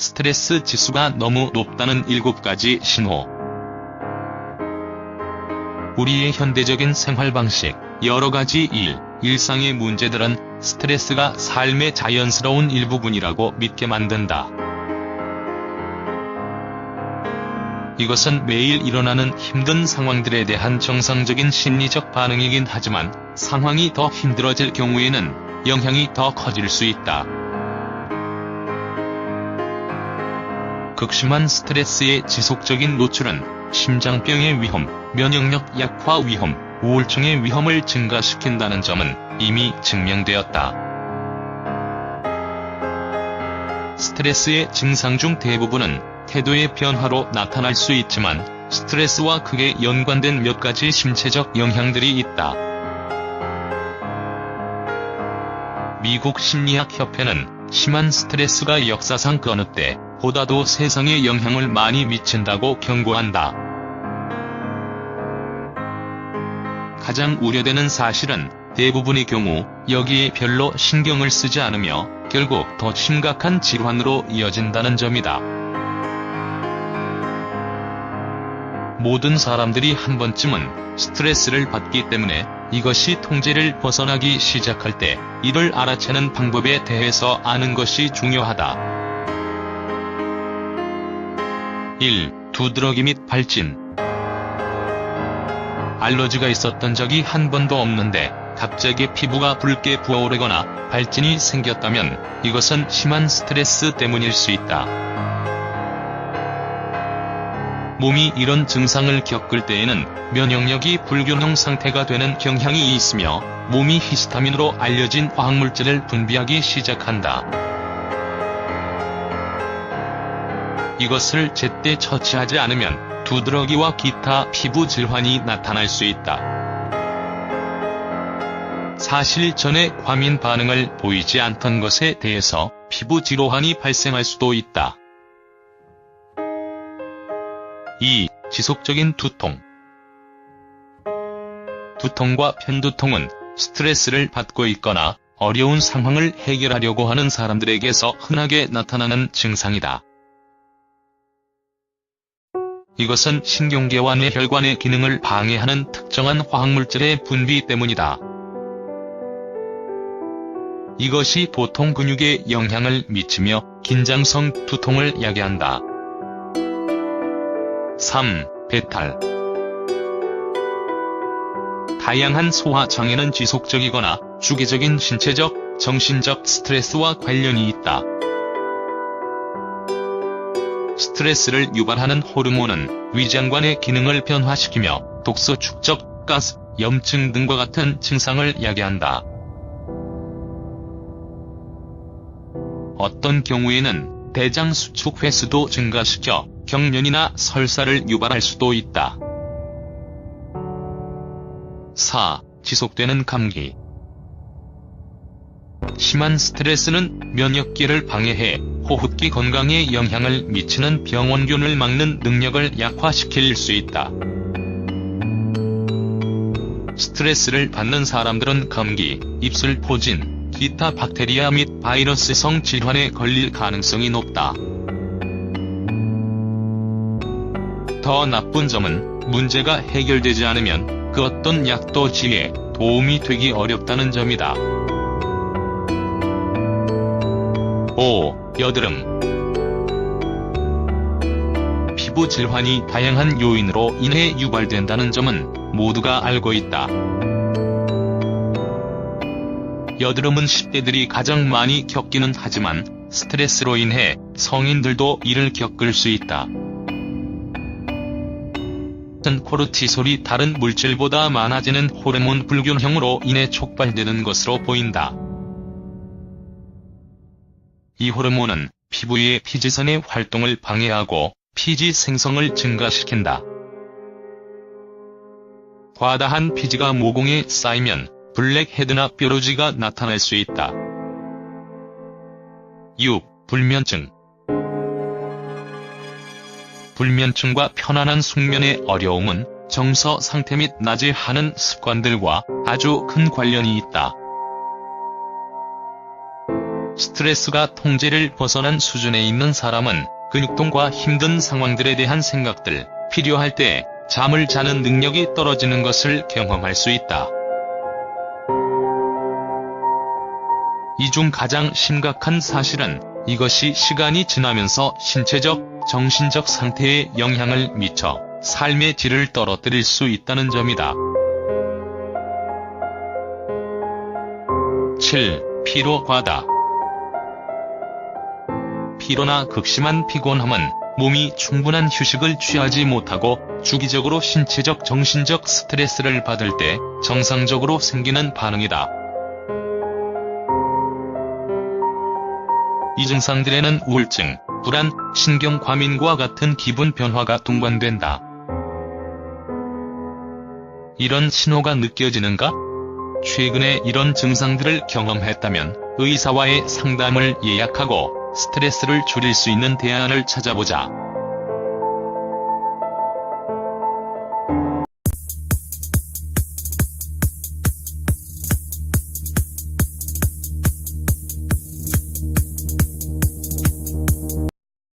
스트레스 지수가 너무 높다는 7가지 신호. 우리의 현대적인 생활 방식, 여러 가지 일, 일상의 문제들은 스트레스가 삶의 자연스러운 일부분이라고 믿게 만든다. 이것은 매일 일어나는 힘든 상황들에 대한 정상적인 심리적 반응이긴 하지만 상황이 더 힘들어질 경우에는 영향이 더 커질 수 있다. 극심한 스트레스의 지속적인 노출은 심장병의 위험, 면역력 약화 위험, 우울증의 위험을 증가시킨다는 점은 이미 증명되었다. 스트레스의 증상 중 대부분은 태도의 변화로 나타날 수 있지만 스트레스와 크게 연관된 몇 가지 신체적 영향들이 있다. 미국 심리학 협회는 심한 스트레스가 역사상 그 어느 때 보다도 세상에 영향을 많이 미친다고 경고한다. 가장 우려되는 사실은 대부분의 경우 여기에 별로 신경을 쓰지 않으며 결국 더 심각한 질환으로 이어진다는 점이다. 모든 사람들이 한 번쯤은 스트레스를 받기 때문에 이것이 통제를 벗어나기 시작할 때 이를 알아채는 방법에 대해서 아는 것이 중요하다. 1. 두드러기 및 발진 알러지가 있었던 적이 한 번도 없는데 갑자기 피부가 붉게 부어오르거나 발진이 생겼다면 이것은 심한 스트레스 때문일 수 있다. 몸이 이런 증상을 겪을 때에는 면역력이 불균형 상태가 되는 경향이 있으며 몸이 히스타민으로 알려진 화학물질을 분비하기 시작한다. 이것을 제때 처치하지 않으면 두드러기와 기타 피부 질환이 나타날 수 있다. 사실 전에 과민 반응을 보이지 않던 것에 대해서 피부 질환이 발생할 수도 있다. 2. 지속적인 두통 두통과 편두통은 스트레스를 받고 있거나 어려운 상황을 해결하려고 하는 사람들에게서 흔하게 나타나는 증상이다. 이것은 신경계와 뇌혈관의 기능을 방해하는 특정한 화학물질의 분비 때문이다. 이것이 보통 근육에 영향을 미치며 긴장성 두통을 야기한다. 3. 배탈 다양한 소화 장애는 지속적이거나 주기적인 신체적, 정신적 스트레스와 관련이 있다. 스트레스를 유발하는 호르몬은 위장관의 기능을 변화시키며 독소 축적, 가스, 염증 등과 같은 증상을 야기한다. 어떤 경우에는 대장 수축 횟수도 증가시켜 경련이나 설사를 유발할 수도 있다. 4. 지속되는 감기 심한 스트레스는 면역기를 방해해 호흡기 건강에 영향을 미치는 병원균을 막는 능력을 약화시킬 수 있다. 스트레스를 받는 사람들은 감기, 입술 포진, 기타 박테리아 및 바이러스성 질환에 걸릴 가능성이 높다. 더 나쁜 점은 문제가 해결되지 않으면 그 어떤 약도 지에 도움이 되기 어렵다는 점이다. 5. 여드름 피부 질환이 다양한 요인으로 인해 유발된다는 점은 모두가 알고 있다. 여드름은 10대들이 가장 많이 겪기는 하지만 스트레스로 인해 성인들도 이를 겪을 수 있다. 코르티솔이 다른 물질보다 많아지는 호르몬 불균형으로 인해 촉발되는 것으로 보인다. 이 호르몬은 피부의 피지선의 활동을 방해하고 피지 생성을 증가시킨다. 과다한 피지가 모공에 쌓이면 블랙헤드나 뾰루지가 나타날 수 있다. 6. 불면증 불면증과 편안한 숙면의 어려움은 정서 상태 및 낮에 하는 습관들과 아주 큰 관련이 있다. 스트레스가 통제를 벗어난 수준에 있는 사람은 근육통과 힘든 상황들에 대한 생각들, 필요할 때 잠을 자는 능력이 떨어지는 것을 경험할 수 있다. 이 중 가장 심각한 사실은 이것이 시간이 지나면서 신체적, 정신적 상태에 영향을 미쳐 삶의 질을 떨어뜨릴 수 있다는 점이다. 7. 피로 과다 피로나 극심한 피곤함은 몸이 충분한 휴식을 취하지 못하고 주기적으로 신체적 정신적 스트레스를 받을 때 정상적으로 생기는 반응이다. 이 증상들에는 우울증, 불안, 신경 과민과 같은 기분 변화가 동반된다. 이런 신호가 느껴지는가? 최근에 이런 증상들을 경험했다면 의사와의 상담을 예약하고 스트레스를 줄일 수 있는 대안을 찾아보자.